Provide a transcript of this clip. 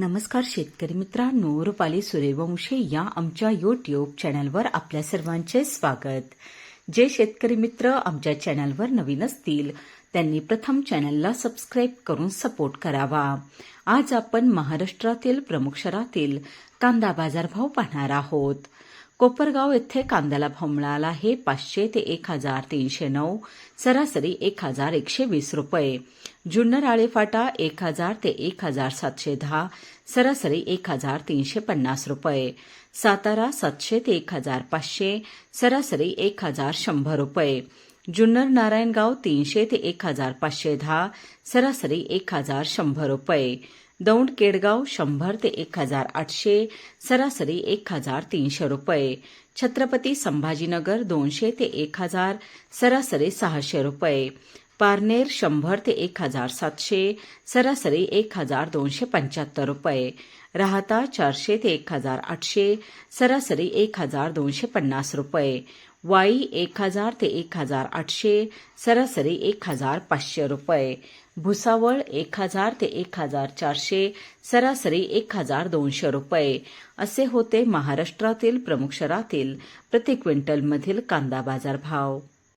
नमस्कार शेतकरी मित्रांनो रुपाली सूर्यवंशी या आमच्या यूट्यूब चॅनलवर आपल्या सर्वांचे स्वागत. जे शेतकरी मित्र आमच्या चॅनलवर नवीन असतील त्यांनी प्रथम चॅनलला सबस्क्राईब करून सपोर्ट करावा. आज आपण महाराष्ट्रातील प्रमुख शहरातील कांदा बाजारभाव पाहणार आहोत. कोपरगाव येथे कांद्याला भाव मिळाला आहे पाचशे ते एक हजार तीनशे नऊ सरासरी एक हजार एकशे वीस रुपये. जुन्नर आळेफाटा एक हजार ते एक हजार सातशे दहा सरासरी एक हजार तीनशे पन्नास रुपये. सातारा सातशे ते एक हजार पाचशे सरासरी एक हजार शंभर रुपये. जुन्नर नारायणगाव तीनशे ते एक हजार पाचशे दहा सरासरी एक हजार शंभर रुपये. दौंड केडगाव शंभर ते एक हजार आठशे सरासरी एक हजार तीनशे रुपये. छत्रपती संभाजीनगर दोनशे ते एक हजार सरासरी सहाशे रुपये. पारनेर शंभर ते एक हजार सातशे सरासरी एक हजार दोनशे पंच्याहत्तर रुपये राहता चारशे ते एक हजार आठशे सरासरी एक हजार दोनशे पन्नास रुपये वाई एक हजार ते एक हजार आठशे सरासरी एक हजार पाचशे रुपये भुसावळ एक हजार ते एक हजार चारशे सरासरी एक हजार दोनशे रुपये असे होते महाराष्ट्रातील प्रमुख शहरातील प्रति क्विंटलमधील कांदा बाजार भाव